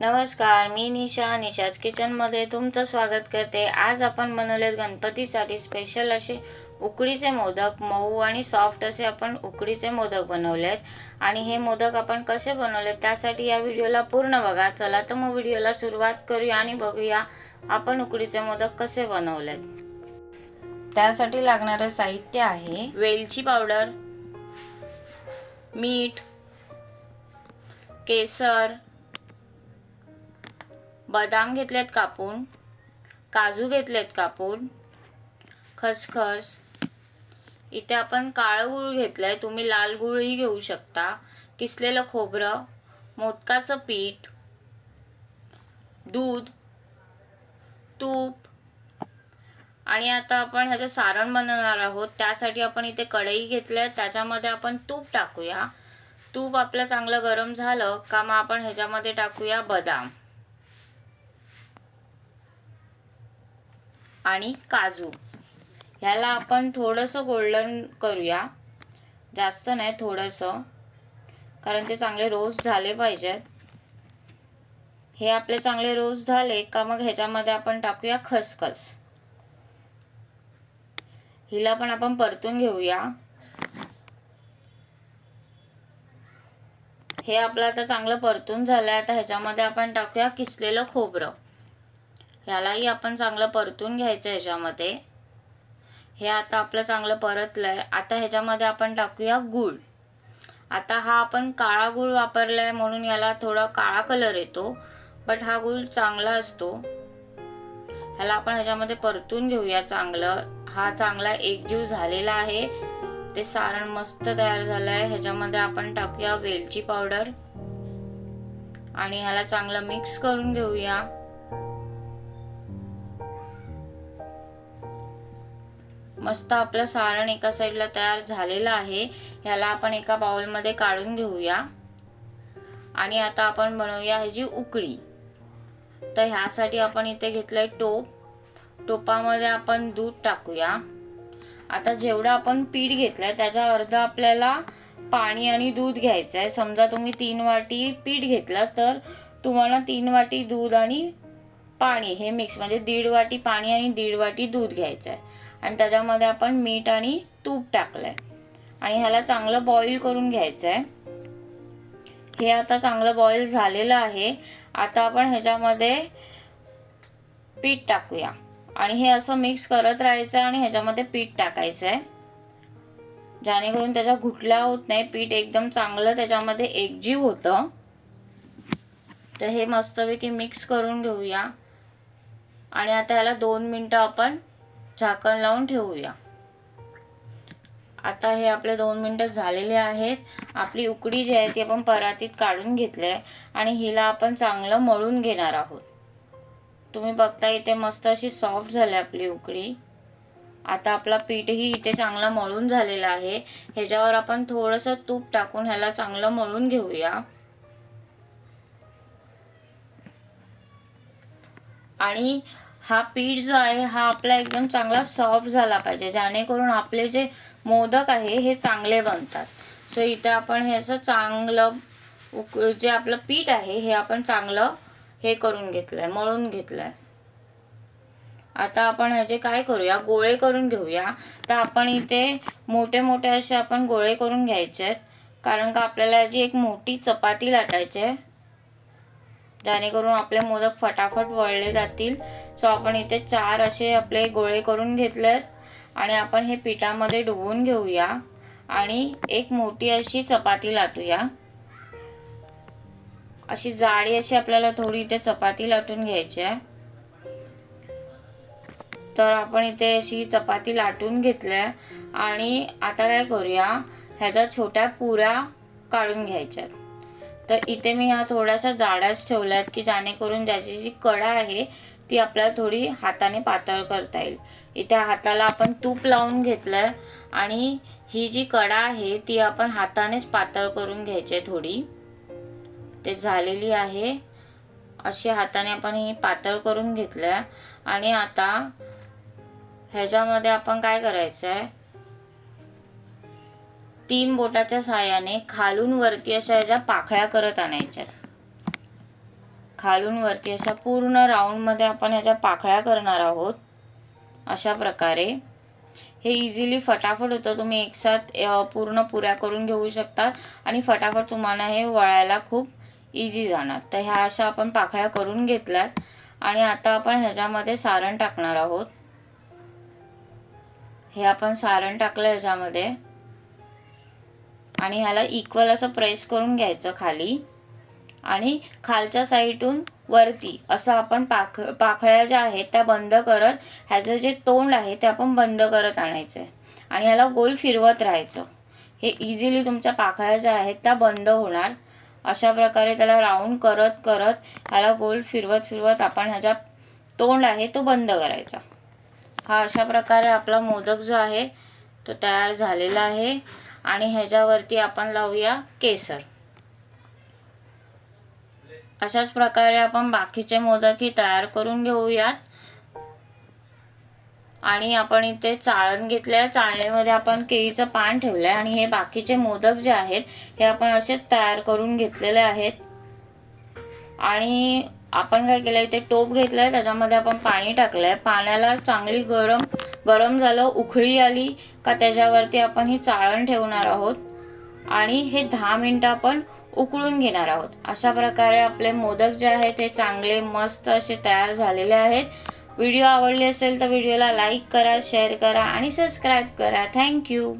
नमस्कार मी निशा निशाच किचनमध्ये तुमचं स्वागत करते. आज आपण बनवलेत गणपतीसाठी स्पेशल असे उकडीचे मोदक मऊ आणि सॉफ्ट असे आपण उकडीचे मोदक बनवलेत. आणि हे मोदक आपण कसे बनवलेत त्यासाठी या व्हिडिओला पूर्ण बघा. चला तर मग व्हिडिओला सुरुवात करूया आणि बघूया आपण उकडीचे मोदक कसे बनवलेत. त्यासाठी लागणारं साहित्य आहे वेलची पावडर मीठ केसर बदाम घेतलेत कापून काजू घेतलेत कापून खसखस. इथे आपण काळं गूळ घेतलंय तुम्ही लाल गूळही घेऊ शकता. किसलेलं खोबरं मोदकाचं पीठ दूध तूप. आणि आता आपण ह्याचं सारण बनवणार आहोत. त्यासाठी आपण इथे कढई घेतल्या त्याच्यामध्ये आपण तूप टाकूया. तूप आपलं चांगलं गरम झालं का मग आपण ह्याच्यामध्ये टाकूया बदाम. आणि काजू. ह्याला आपण थोडंसं गोल्डन करूया. जास्त नाही थोडंसं. कारण ते चांगले रोस्ट झाले पाहिजेत. हे आपले चांगले रोस्ट झाले का मग ह्याच्यामध्ये आपण टाकूया खसखस. हिला पण आपण परतून घेऊया. हे आपलं आता चांगलं परतून झालंय. आता ह्याच्यामध्ये आपण टाकूया किसलेलं खोबरं. ह्यालाही आपण चांगलं परतून घ्यायचं ह्याच्यामध्ये. हे आता आपलं चांगलं परतलंय. आता ह्याच्यामध्ये आपण टाकूया गूळ. आता हा आपण काळा गूळ वापरलाय म्हणून याला थोडा काळा कलर येतो. बट हा गूळ चांगला असतो. ह्याला आपण ह्याच्यामध्ये परतून घेऊया चांगलं. हा चांगला एकजीव झालेला आहे. ते सारण मस्त तयार झालंय. ह्याच्यामध्ये आपण टाकूया वेलची पावडर. आणि ह्याला चांगलं मिक्स करून घेऊया. मस्त आपलं सारण एका साईडला तयार झालेलं आहे. ह्याला आपण एका बाउलमध्ये काढून घेऊया. आणि आता आपण बनवूया ह्याची उकळी. तर ह्यासाठी आपण इथे घेतलंय टोप. टोपामध्ये आपण दूध टाकूया. आता जेवढं आपण पीठ घेतलंय त्याच्या अर्ध आपल्याला पाणी आणि दूध घ्यायचं आहे समजा तुम्ही तीन वाटी पीठ घेतलं तर तुम्हाला तीन वाटी दूध आणि पाणी हे मिक्स म्हणजे दीड वाटी पाणी आणि दीड वाटी दूध घ्यायचं आहे आणि त्याच्यामध्ये आपण मीठ आणि तूप टाकलंय. आणि ह्याला चांगलं बॉईल करून घ्यायचं आहे हे आता चांगलं बॉईल झालेलं आहे. आता आपण ह्याच्यामध्ये पीठ टाकूया. आणि हे असं मिक्स करत राहायचं आणि ह्याच्यामध्ये पीठ टाकायचं आहे जेणेकरून त्याच्या घुटल्या होत नाही पीठ एकदम चांगलं त्याच्यामध्ये एकजीव होतं. तर हे मस्तपैकी मिक्स करून घेऊया. आणि आता ह्याला दोन मिनटं आपण झाकण लावून ठेवूया. आता हे आपले दोन मिनटं झालेले आहेत. आपली उकडी जी आहे ती आपण परातीत काढून घेतली आहे आणि हिला आपण चांगलं मळून घेणार आहोत. तुम्ही बघता इथे मस्त अशी सॉफ्ट झाली आपली उकडी. आता आपला पीठही इथे चांगला मळून झालेला आहे. ह्याच्यावर आपण थोडंसं तूप टाकून ह्याला चांगलं मळून घेऊया. आणि हा पीठ जो आहे हा आपला एकदम चांगला सॉफ्ट झाला पाहिजे. जेणेकरून आपले जे मोदक आहे हे चांगले बनतात. सो इथे आपण हे असं चांगलं उक जे आपलं पीठ आहे हे आपण चांगलं हे करून घेतलंय मळून घेतलंय. आता आपण ह्याचे काय करूया? गोळे करून घेऊया. तर आपण इथे मोठे मोठे असे आपण गोळे करून घ्यायचे आहेत. कारण का आपल्याला ह्याची एक मोठी चपाती लाटायची आहे. जेणेकरून आपले मोदक फटाफट वळले जातील. सो आपण इथे चार असे आपले गोळे करून घेतलेत. आणि आपण हे पिठामध्ये डुबवून घेऊया. आणि एक मोठी अशी चपाती लाटूया. अशी जाडी अशी आपल्याला थोडी इथे चपाती लाटून घ्यायची आहे. तर आपण इथे अशी चपाती लाटून घेतल्या. आणि आता काय करूया? ह्याच्या छोट्या पुऱ्या काढून घ्यायच्यात. तर इथे मी हा थोडासा जाडाच ठेवला की जेणेकरून ज्याची जी कडा आहे ती आपल्याला थोडी हाताने पातळ करता येईल. इथे हाताला आपण तूप लावून घेतलं आणि ही जी कडा आहे ती आपण हातानेच पातळ करून घ्यायची आहे थोडी. ते झालेली आहे. अशी हाताने आपण ही पातळ करून घेतलं आणि आता ह्याच्यामध्ये आपण काय करायचं आहे तीन बोटाच्या साहाय्याने खालून वरती अशा ह्याच्या पाखळ्या करत आणायच्या खालून वरती अशा पूर्ण राऊंडमध्ये आपण ह्याच्या पाखळ्या करणार आहोत. अशा प्रकारे. हे इझिली फटाफट होतं. तुम्ही एकसाथ पूर्ण पुऱ्या करून घेऊ शकतात. आणि फटाफट तुम्हाला हे वळायला खूप इझी जाणार. तर ह्या अशा आपण पाखळ्या करून घेतल्यात. आणि आता आपण ह्याच्यामध्ये सारण टाकणार आहोत. हे आपण सारण टाकलं ह्याच्यामध्ये. आणि ह्याला इक्वल असं प्रेस करून घ्यायचं खाली. आणि खालच्या साईडून वरती असं आपण पाख पाखळ्या ज्या आहेत त्या बंद करत ह्याचं जे तोंड आहे ते आपण बंद करत आणायचं आणि ह्याला गोल फिरवत राहायचं. हे इझिली तुमच्या पाखळ्या ज्या आहेत त्या बंद होणार. अशा प्रकारे त्याला राऊंड करत करत ह्याला गोल फिरवत फिरवत आपण ह्याच्या तोंड आहे तो बंद करायचा. हा अशा प्रकारे आपला मोदक जो आहे तो तयार झालेला आहे. आणि ह्याच्यावरती आपण लावूया केसर. अशाच प्रकारे आपण बाकीचे मोदकही तयार करून घेऊयात. आणि आपण इथे चाळण घेतलंय. चाळणीमध्ये आपण केळीचं पान ठेवलंय. आणि हे बाकीचे मोदक जे आहेत हे आपण असेच तयार करून घेतलेले आहेत. आणि आपण काय केलंय इथे टोप घेतलाय. त्याच्यामध्ये आपण पाणी टाकलंय. पाण्याला चांगली गरम गरम झालं उखळी आली का त्याच्यावरती आपण ही चाळण ठेवणार आहोत आणि हे दहा मिनटं आपण उकळून घेणार आहोत. अशा प्रकारे आपले मोदक जे आहेत ते चांगले मस्त असे तयार झालेले आहेत. व्हिडिओ आवडले असेल तर व्हिडिओला लाईक करा शेअर करा आणि सबस्क्राईब करा. थँक्यू.